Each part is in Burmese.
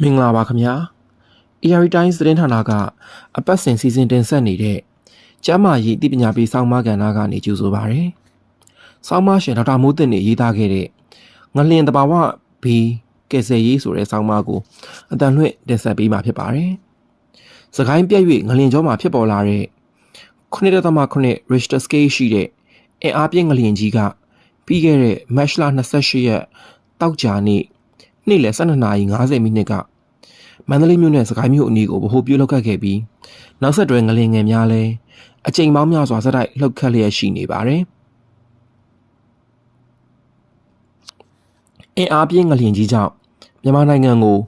မင်္ဂလာပါခင်ဗျာ AR Times သတင်းဌာနကအပတ်စဉ်စီစဉ်တင်ဆက်နေတဲ့ကျမ်းမာရေးအသိပညာပေးဆောင်းပါးကဏ္ဍကနေကြိုဆိုပါရစေ။ဆောင်းပါးရှင်ဒေါက်တာမိုးတင်နေရေးသားခဲ့တဲ့ငလျင်တဘာဝဘီကယ်ဆယ်ရေးဆိုတဲ့ဆောင်းပါးကိုအတန်လွှင့်တင်ဆက်ပေးမှာဖြစ်ပါတယ်။စကိုင်းပြက်၍ငလျင်ကြောမှာဖြစ်ပေါ်လာတဲ့9.9 Richter scale ရှိတဲ့အင်အားပြင်းငလျင်ကြီးကပြီးခဲ့တဲ့ March လ28ရက်တောက်ကြနေ့ နေ့လယ်12:50မိနစ်ကမန္တလေးမြို့နယ်စကိုင်းမြို့အနီးကိုဗဟိုပြုလုပ်ခဲ့ပြီးနောက်ဆက်တွဲငလင်ငယ်များလည်းအကြိမ်ပေါင်းများစွာဇက်တိုက်လှုပ်ခတ်လျက်ရှိနေပါတယ်။အင်အားပြင်းငလျင်ကြီးကြောင့်မြန်မာနိုင်ငံကို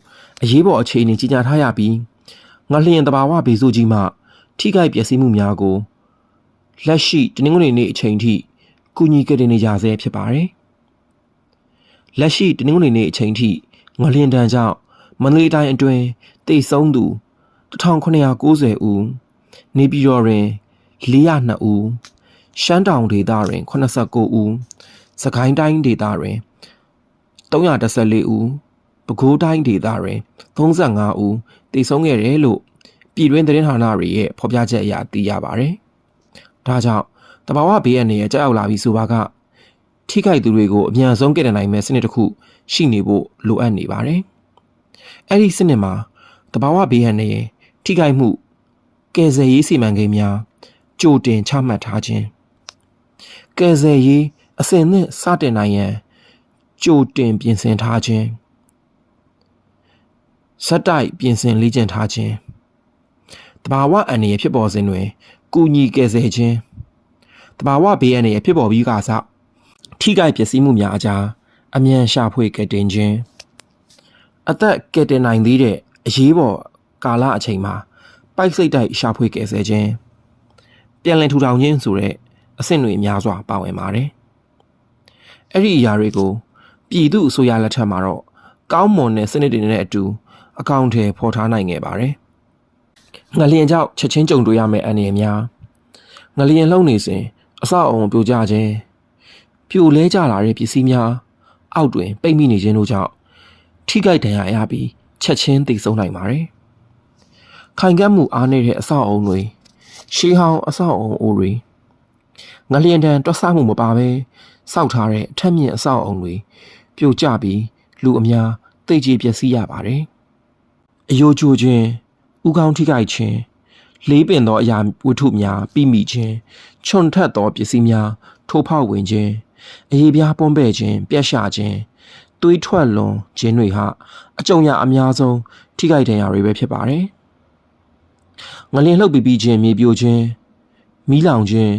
အရေးပေါ်အခြေအနေကြီးညာထားရပြီးငလျင်တဘာဝဘေးဆိုးကြီးမှ ထိခိုက်ပျက်စီးမှုများကိုလက်ရှိတနင်္ဂနွေနေ့အချိန်ထိကူညီကယ်တင်နေကြဆဲဖြစ်ပါတယ်။လက်ရှိတနင်္ဂနွေနေ့အချိန်ထိ ငလျင်တန်းကြောင့်မန္တလေးတိုင်းအတွင်းတိတ်ဆုံးသူ1990ဦးနေပြည်တော်တွင်402ဦးရှမ်းတောင်ဒေသတွင်89ဦးစကိုင်းတိုင်းဒေသတွင်314ဦးပဲခူးတိုင်းဒေသတွင်35ဦးတိတ်ဆုံးခဲ့တယ်လို့ပြည်တွင်းသတင်းဌာနတွေရဲ့ဖော်ပြချက်အရသိရပါတယ်။ဒါကြောင့်တဘာဝဘေးအန္တရာယ်ကြောက်ရောက်လာပြီဆိုပါက ထိခိုက်သူတွေကိုအမြန်ဆုံးကယ်တင်နိုင်မယ့်စနစ်တစ်ခုရှိနေဖို့လိုအပ်နေပါတယ်။အဲ့ဒီစနစ်မှာတဘာဝဘေးအန္တရာယ်ထိခိုက်မှုကယ်ဆယ်ရေးစီမံကိန်းများကြိုတင်ချမှတ်ထားခြင်းကယ်ဆယ်ရေးအစဉ်နဲ့စတင်နိုင်ရန်ကြိုတင်ပြင်ဆင်ထားခြင်းစက်တိုက်ပြင်ဆင်လေ့ကျင့်ထားခြင်းတဘာဝအန္တရာယ်ဖြစ်ပေါ်စဉ်တွင် ကုညီကယ်ဆယ်ခြင်းတဘာဝဘေးအန္တရာယ်ဖြစ်ပေါ်ပြီးကစ ထိခိုက်ပျက်စီးမှုများအကြားအမြန်ရှာဖွေကယ်တင်ခြင်းအသက်ကယ်တင်နိုင်သေးတဲ့အရေးပေါ်ကာလအချိန်မှာပိုက်စိတ်တိုက်ရှာဖွေကယ်ဆယ်ခြင်းပြန်လည်ထူထောင်ခြင်းဆိုတဲ့အဆင့်တွေများစွာပါဝင်ပါတယ်။အဲ့ဒီအရာတွေကိုပြည်သူအစိုးရလက်ထက်မှာတော့ကောင်းမွန်တဲ့စနစ်တွေနဲ့အတူအကောင့်ထဲပေါ်ထားနိုင်ခဲ့ပါတယ်။ငလျင်ကြောင့်ချက်ချင်းကြုံတွေ့ရမယ့်အနေအများငလျင်လှုပ်နေစဉ်အဆောက်အုံပြိုကျခြင်း ပြိုလဲကျလာတဲ့ပစ္စည်းများအောက်တွင်ပိတ်မိနေခြင်းတို့ကြောင့်ထိခိုက်ဒဏ်ရာရပြီးချက်ချင်းသိဆုံးနိုင်ပါတယ်။ခိုင်ကက်မှုအားနည်းတဲ့အဆောက်အုံတွေရှေးဟောင်းအဆောက်အုံအိုတွေငလျင်တန်တွက်ဆမှုမပါဘဲစောက်ထားတဲ့အထက်မြင့်အဆောက်အုံတွေပြိုကျပြီးလူအများသိကြပျက်စီးရပါတယ်။အယိုးကျိုးခြင်းဥကောင်းထိခိုက်ခြင်းလေးပင်သောအရာဝတ္ထုများပြီးမိခြင်းချွန်ထက်သောပစ္စည်းများထိုးဖောက်ဝင်ခြင်း အရေးပြားပွန်းပဲ့ခြင်းပြက်ရှာခြင်းသွေးထွက်လွန်ခြင်းတွေဟာအကြုံရအများဆုံးထိခိုက်ဒဏ်ရာတွေပဲဖြစ်ပါတယ်။ငလျင်လှုပ်ပြီးပြီးခြင်းမြေပြိုခြင်းမီးလောင်ခြင်း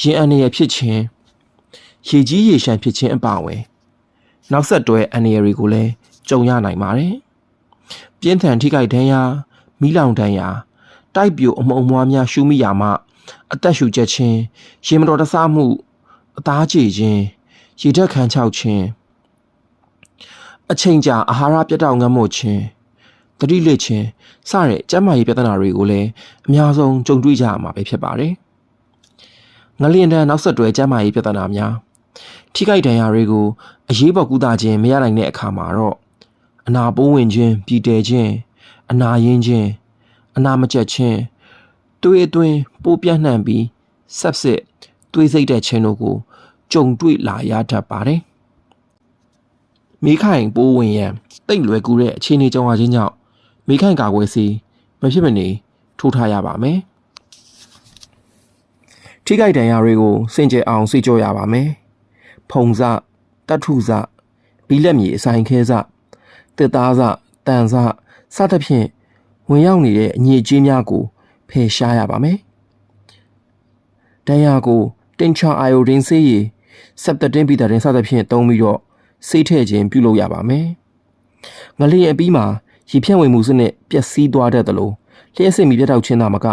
ရင်အန္တရာယ်ဖြစ်ခြင်းရေကြီးရေရှမ်းဖြစ်ခြင်းအပါအဝင်နောက်ဆက်တွဲအန္တရာယ်တွေကိုလည်းကြုံရနိုင်ပါတယ်။ပြင်းထန်ထိခိုက်ဒဏ်ရာမီးလောင်ဒဏ်ရာတိုက်ပြိုအမုံမွားများရှူမိရာမှအသက်ရှူချက်ခြင်းရင်မတော်တဆမှု အသားကြေခြင်းရေဓာတ်ခမ်းခြောက်ခြင်းအချိန်ကြာအာဟာရပြတ်တောက်ငတ်မို့ခြင်းတတိလက်ခြင်းစတဲ့ကျန်းမာရေးပြဿနာတွေကိုလည်းအများဆုံးကြုံတွေ့ကြရမှာပဲဖြစ်ပါတယ်။ငလျင်တန်းနောက်ဆက်တွဲကျန်းမာရေးပြဿနာများထိခိုက်ဒဏ်ရာတွေကိုအရေးပေါ်ကုသခြင်းမရနိုင်တဲ့အခါမှာတော့အနာပိုးဝင်ခြင်းပြည်တဲခြင်းအနာရင်းခြင်းအနာမကျက်ခြင်းတွေးအတွင်းပိုးပြန့်နှံ့ပြီးဆက်စစ် တွေးစိတ်တဲ့ခြင်းတို့ကိုကြုံတွေ့လာရတတ်ပါတယ်။မိခိုင်ပိုးဝင်ရန်တိတ်လွယ်ကူတဲ့အခြေအနေကြောင့်အချင်းကြောင့်မိခိုင်ကာကွယ်စီမဖြစ်မနေထိုးထားရပါမယ်။ထိခိုက်ဒဏ်ရာတွေကိုစင်ကြယ်အောင်စိတ်ကြောရပါမယ်။ဖုံစတတ်ထုစဘီလက်မြေအဆိုင်ခဲစတစ်သားစတန်စစသဖြင့်ဝင်ရောက်နေတဲ့အညစ်အကြေးများကိုဖယ်ရှားရပါမယ်။ဒဏ်ရာကို တင်ချာအာယိုဒင်းဆေးရည်စက်တတင်ပီတာတင်စသဖြင့်သုံးပြီးတော့ဆေးထည့်ခြင်းပြုလုပ်ရပါမယ်။ငလျင်အပြီးမှာရေဖြန့်ဝင်မှုစနစ်ပျက်စီးသွားတတ်သလိုလျှက်စစ်မီပြတ်တောက်ခြင်းသာမက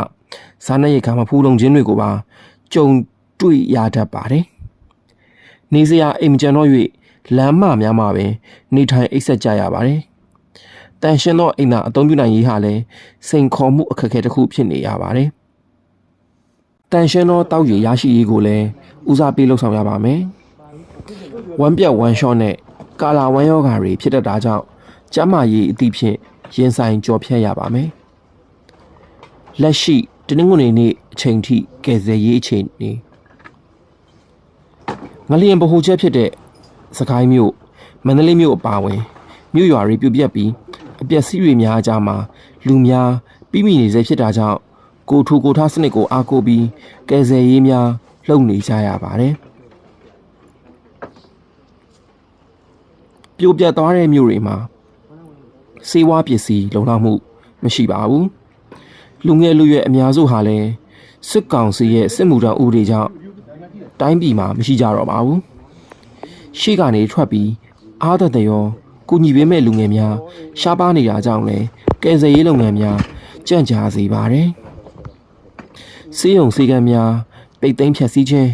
ဇာနရိတ်ခါမှာဖူးလုံခြင်းတွေကိုပါကြုံတွေ့ရတတ်ပါတယ်။နေစရာအိမ်ကြံတော့၍လမ်းမများမှာပင် နေထိုင်အိပ်ဆက်ကြရပါတယ်။တန်ရှင်းသောအိမ်သာအသုံးပြုနိုင်ရေးဟာလည်းစိန်ခေါ်မှုအခက်အခဲတစ်ခုဖြစ်နေရပါတယ်။ တန်ရှင်းသောတောက်ရည်ရရှိရေးကိုလည်းဦးစားပေးလှုပ်ဆောင်ရပါမယ်။ဝမ်းပြက်ဝမ်းလျှော့နဲ့ကာလာဝမ်းယောဂါတွေဖြစ်တတ်တာကြောင့်ကျန်းမာရေးအသည့်ဖြင့်ရင်ဆိုင်ကြော်ဖြတ်ရပါမယ်လက်ရှိတနင်္ဂနွေနေ့အချိန်ထိကယ်ဆယ်ရေးအချိန်နေငလျင်ဗဟိုချက်ဖြစ်တဲ့စကိုင်းမြို့မန္တလေးမြို့အပါအဝင်မြို့ရွာတွေပြုတ်ပြက်ပြီးအပျက်စီးတွေများအကြမှာလူများပြီးမိနေစေဖြစ်တာကြောင့် ကိုထူကိုထားစနစ်ကိုအားကိုးပြီးကယ်ဆယ်ရေးများလုပ်နေကြရပါတယ်ပြိုပြက်သွားတဲ့မြို့တွေမှာစေဝါပစ္စည်းလုံလောက်မှု မရှိပါဘူးလူငယ်လူရွယ်အများစုဟာလည်းစစ်ကောင်စီရဲ့စစ်မှုထမ်းဥပဒေကြောင့်တိုင်းပြည်မှာမရှိကြတော့ပါဘူးရှေ့ကနေထွက်ပြီးအားသက်တဲ့ရောကုညီပေးမဲ့လူငယ်များရှားပါနေတာကြောင့်လည်းကယ်ဆယ်ရေးလုပ်ငန်းများကြန့်ကြာစေပါတယ် စီးရုံစည်းကမ်းများပိတ်သိမ်းဖျက်ဆီးခြင်း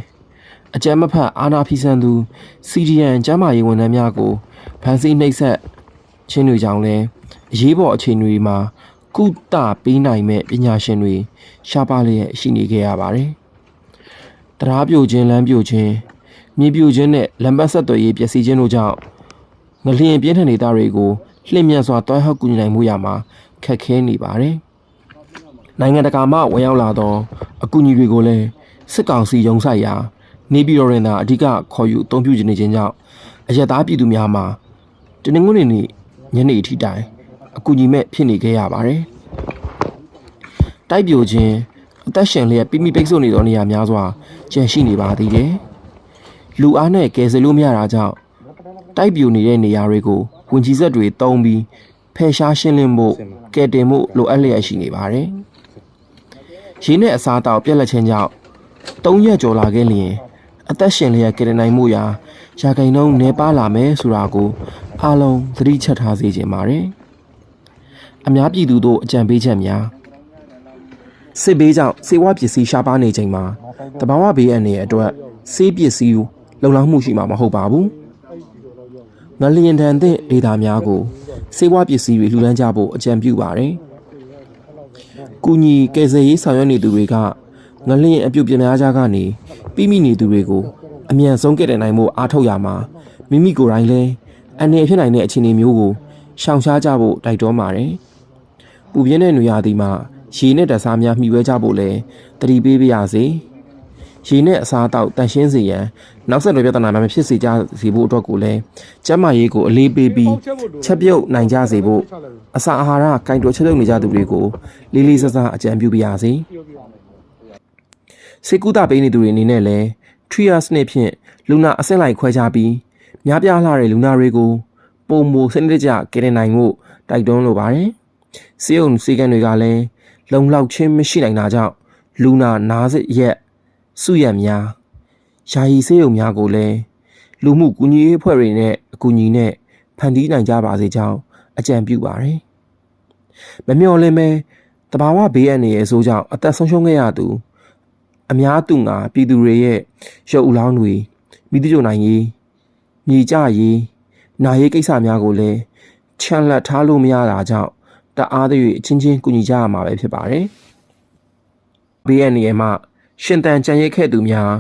အကြမ်းမဖက်အာဏာဖီဆန်သူ CDN ကျမ်းမာရေးဝန်ထမ်းများကိုဖမ်းဆီးနှိပ်စက်ခြင်းတွေကြောင့်လည်းအရေးပေါ်အခြေအနေတွေမှာကုသပေးနိုင်မဲ့ပညာရှင်တွေရှားပါလျက်ရှိနေခဲ့ရပါတယ်။တရားပြိုခြင်းလမ်းပြိုခြင်းမြေပြိုခြင်းနဲ့လမ်းပတ်ဆက်သွယ်ရေးပျက်စီးခြင်းတို့ကြောင့်ငလျင်ပြင်းထန်နေတဲ့တွေကိုလှင့်မြန်စွာတွားဟောက်ကူညီနိုင်မှုရမှာခက်ခဲနေပါတယ်။ နိုင်ငံတကာမှဝင်ရောက်လာသောအကူအညီတွေကိုလည်းစစ်ကောင်စီရုံးဆိုင်ရာနေပြည်တော်ရင်သာအဓိကခေါ်ယူအသုံးပြုနေခြင်းကြောင့်အယက်သားပြည်သူများမှာတနင်္ဂနွေနေ့ညနေအထိတိုင်အကူအညီမဲ့ဖြစ်နေခဲ့ရပါတယ်။တိုက်ပြိုခြင်းအသက်ရှင်လျက်ပြမိပိတ်ဆို့နေသောနေရာများစွာကျန်ရှိနေပါသေးတယ်။လူအားနဲ့ကယ်ဆယ်လို့မရတာကြောင့်တိုက်ပြိုနေတဲ့နေရာတွေကိုဝင်ကြီးဆက်တွေတုံးပြီးဖယ်ရှားရှင်းလင်းဖို့ကယ်တင်ဖို့လိုအပ်လျက်ရှိနေပါတယ်။ ရင်းနဲ့အစားအသောက်ပြက်လက်ခြင်းကြောင့်၃ရက်ကျော်လာခဲ့လျင်အသက်ရှင်လျက်ကယ်တင်နိုင်မှုရာရာဂိန်နှုန်းနှဲပါလာမယ်ဆိုတာကိုအားလုံးသတိချက်ထားစေချင်ပါတယ်။အများပြည်သူတို့အကြံပေးချက်များစစ်ဘေးကြောင့်စေဝါပစ္စည်းရှားပါနေချိန်မှာတဘာဝဘေးအန္တရာယ်အတွက်စေးပစ္စည်းလုံလောက်မှုရှိမှာမဟုတ်ပါဘူး။ငလျင်တန်တဲ့ဒေတာများကိုစေဝါပစ္စည်းတွေလှူဒန်းကြဖို့အကြံပြုပါတယ်။ ကူညီကယ်ဆယ်ရေးဆောင်ရွက်နေသူတွေကငလျင်အပြုတ်ပြများကြကနေပြီးမိနေသူတွေကိုအမြန်ဆုံးကယ်တင်နိုင်မှုအားထုတ်ရမှာမိမိကိုယ်တိုင်လည်းအနေဖြစ်နိုင်တဲ့အခြေအနေမျိုးကိုရှောင်ရှားကြဖို့တိုက်တွန်းပါတယ်။ပူပြင်းတဲ့နေရာဒီမှာရေနဲ့တစားများမှီဝဲကြဖို့လည်းတတိပေးပါရစေ။ ရေနဲ့အစားအသောက်တန်ရှင်းစေရန်နောက်ဆက်တွဲပြဿနာများမဖြစ်စေကြစေဖို့အတွက်ကိုလည်းကျန်းမာရေးကိုအလေးပေးပြီးချက်ပြုတ်နိုင်ကြစေဖို့အစာအာဟာရကင်တွယ်ချက်ပြုတ်နေကြသူတွေကိုလေးလေးစားစားအကြံပြုပါရစေ။စေကုသပေးနေသူတွေအနေနဲ့လည်း trias နဲ့ဖြင့်လူနာအဆင့်လိုက်ခွဲခြားပြီးများပြားလှတဲ့လူနာတွေကိုပုံမူစနစ်တကျကယ်တင်နိုင်မှုတိုက်တွန်းလိုပါတယ်။စေုံစေကန်တွေကလည်းလုံလောက်ချင်းမရှိနိုင်တာကြောင့်လူနာနားစစ်ရက် စုရက်များယာယီစေုံများကိုလည်းလူမှုကူညီရေးအဖွဲ့တွေနဲ့အကူအညီနဲ့ဖန်တီးနိုင်ကြပါစေကြောင်းအကြံပြုပါတယ်။မမျှော်လင့်မဲတဘာဝဘေးအန္တရာယ်ဆိုးကြောင့်အသက်ဆုံးရှုံးခဲ့ရသူအများသူငါပြည်သူတွေရဲ့ရုပ်အလောင်းတွေမိသူကြုံနိုင်ရေးမြေကြရေးနာရေးကိစ္စများကိုလည်းချန်လက်ထားလို့မရတာကြောင့်တအားသရွေအချင်းချင်းကူညီကြရမှာပဲဖြစ်ပါတယ်။ဘေးအန္တရာယ်မှ ရှင်တန်ကြံရိတ်ခဲ့သူများ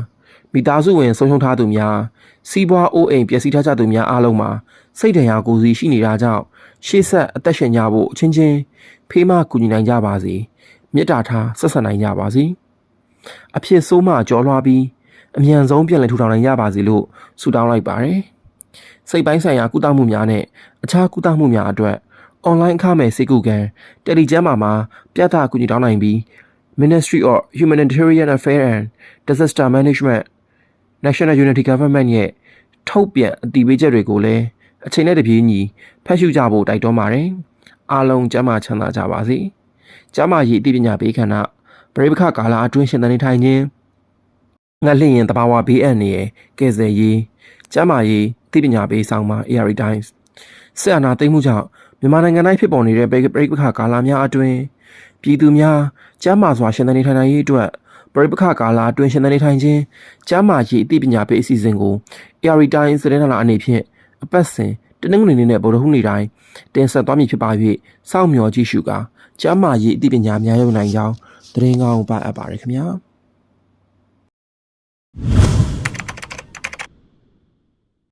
မိသားစုဝင်ဆုံးရှုံးထားသူများစီးပွားအိုးအိမ်ပျက်စီးထားကြသူများအားလုံးမှာစိတ်တရားကိုယ်စီရှိနေတာကြောင့်ရှေ့ဆက်အသက်ရှင်ကြဖို့အချင်းချင်းဖေးမကူညီနိုင်ကြပါစေမေတ္တာထားဆက်ဆံနိုင်ကြပါစေအဖြစ်ဆိုးမှကြော်လွှားပြီးအမြန်ဆုံးပြန်လည်ထူထောင်နိုင်ကြပါစေလို့ဆုတောင်းလိုက်ပါတယ်စိတ်ပိုင်းဆိုင်ရာကုသမှုများနဲ့အခြားကုသမှုများအတွက်အွန်လိုင်းအခမဲ့စေကူကန်တယ်လီကျမ်းမာမှာပြသကူညီတောင်းနိုင်ပြီး Ministry of Humanitarian Affairs and Disaster Management National Unity Government ရဲ့ထုတ်ပြန်အတည်ပြုချက်တွေကိုလည်းအချိန်နဲ့တပြေးညီဖတ်ရှုကြဖို့တိုက်တွန်းပါတယ်။အားလုံးကျမ်းမာချမ်းသာကြပါစေ။ကျမ်းမာရေးအသိပညာပေးခန္ဓာပရိပခကာလအတွင်းရှင်သန်နေထိုင်ခြင်းငှက်လျင်တဘာဝဘေးအန္တရာယ်ကယ်ဆယ်ရေးကျမ်းမာရေးအသိပညာပေးဆောင်မှာ ARD Times ဆက်အနာသိမ်းမှုကြောင့်မြန်မာနိုင်ငံတိုင်းဖြစ်ပေါ်နေတဲ့ပရိပခကာလများအတွင်း ပြည်သူများကျမ်းမာစွာရှင်သန်နေထိုင်နိုင်ရေးအတွက်ပရိပခကာလအတွင်းရှင်သန်နေထိုင်ခြင်းကျမ်းမာရေးအသိပညာပေးအစီအစဉ်ကို ARD Times သတင်းလာအနေဖြင့်အပတ်စဉ်တနင်္ဂနွေနေ့နဲ့ဗုဒ္ဓဟူးနေ့တိုင်းတင်ဆက်သွားမည်ဖြစ်ပါ၍စောင့်မျှော်ကြည့်ရှုကာကျမ်းမာရေးအသိပညာများရုံနိုင်ကြောင်းသတင်းကောင်းပါအပ်ပါရခင်ဗျာ